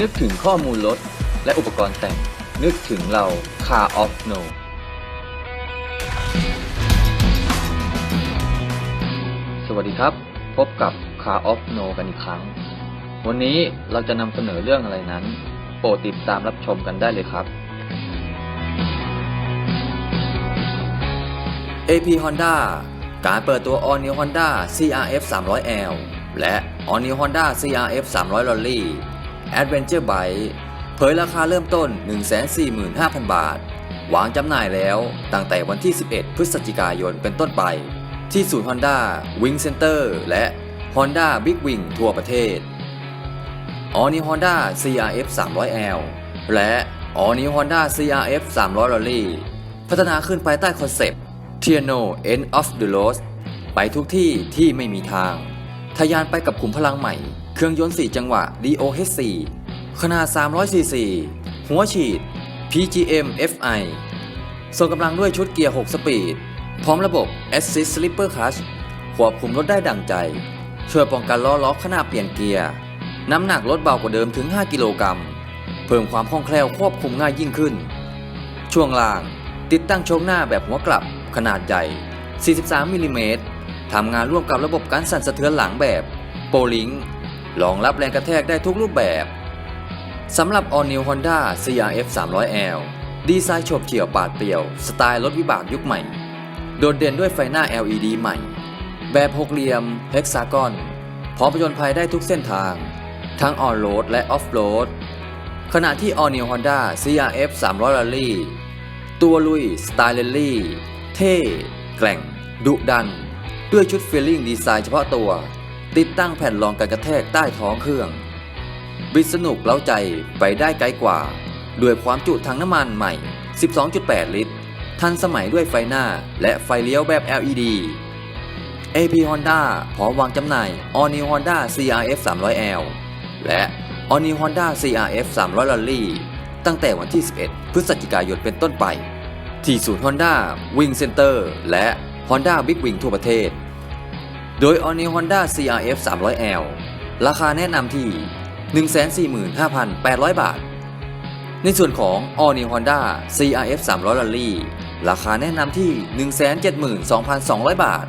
นึกถึงข้อมูลรถและอุปกรณ์แต่ง นึกถึงเรา Car of No สวัสดีครับ พบกับ Car of No กันอีกครั้ง วันนี้เราจะนำเสนอเรื่องอะไรนั้น โปรดติดตามรับชมกันได้เลยครับ AP Honda การเปิดตัว All New Honda CRF 300L และ All New Honda CRF 300 Rally Adventure Bike เผยราคาเริ่มต้น 145,000 บาท วางจำหน่ายแล้วตั้งแต่วันที่ 11 พฤศจิกายนเป็นต้นไป ที่ศูนย์ Honda Wing Center และ Honda Big Wing ทั่วประเทศ All New Honda CRF 300L และ All New Honda CRF 300 Rally พัฒนาขึ้นภายใต้คอนเซปต์ t i a n o End of the Road ไปทุกที่ที่ไม่มีทางทะยานไปกับขุมพลังใหม่ เครื่องยนต์ 4 จังหวะ DOHC ขนาด 300cc หัวฉีด PGM FI ส่งกำลังด้วยชุดเกียร์ 6 สปีด พร้อมระบบ Assist Slipper Clutch ควบคุมรถได้ดังใจ ช่วยป้องกันล้อล็อกขณะเปลี่ยนเกียร์ น้ำหนักลดเบากว่าเดิมถึง 5 กิโลกรัม เพิ่มความคล่องแคล่วควบคุมง่ายยิ่งขึ้น ช่วงล่าง ติดตั้งโชคหน้าแบบหัวกลับ ขนาดใหญ่ 43มิลลิเมตรทำงานร่วมกับระบบการสั่นสะเทือนหลังแบบโปลิง รองรับแรงกระแทกได้ทุกรูปแบบสำหรับ All New Honda CRF 300L ดีไซน์โฉบเฉี่ยวปาดเปรี่ยว สไตล์รถวิบากยุคใหม่ โดดเด่นด้วยไฟหน้า LED ใหม่ แบบหกเหลี่ยมเฮกซากอน พร้อมผจญภัยได้ทุกเส้นทาง ทั้งออนโรดและออฟโรดขณะที่ All New Honda CRF 300 Rally ตัวลุยสไตล์เรลลี่ เท่ แกร่ง ดุดัน ด้วยชุดฟีลลิ่งดีไซน์เฉพาะตัว ติดตั้งแผ่นรองกันกระแทกใต้ท้องเครื่อง บิดสนุกเล้าใจไปได้ไกลกว่า ด้วยความจุถังน้ำมันใหม่ 12.8 ลิตร ทันสมัยด้วยไฟหน้าและไฟเลี้ยวแบบ LED AP Honda พร้อมวางจำหน่าย All New Honda CRF 300L และ All New Honda CRF 300 Rally ตั้งแต่วันที่ 11 พฤศจิกายนเป็นต้นไป ที่ศูนย์ Honda Wing Center และ Honda Big Wing ทั่วประเทศ โดย All New Honda CRF 300L ราคาแนะนำที่ 145,800 บาท ในส่วนของ All New Honda CRF 300 Rally ราคาแนะนำที่ 172,200 บาท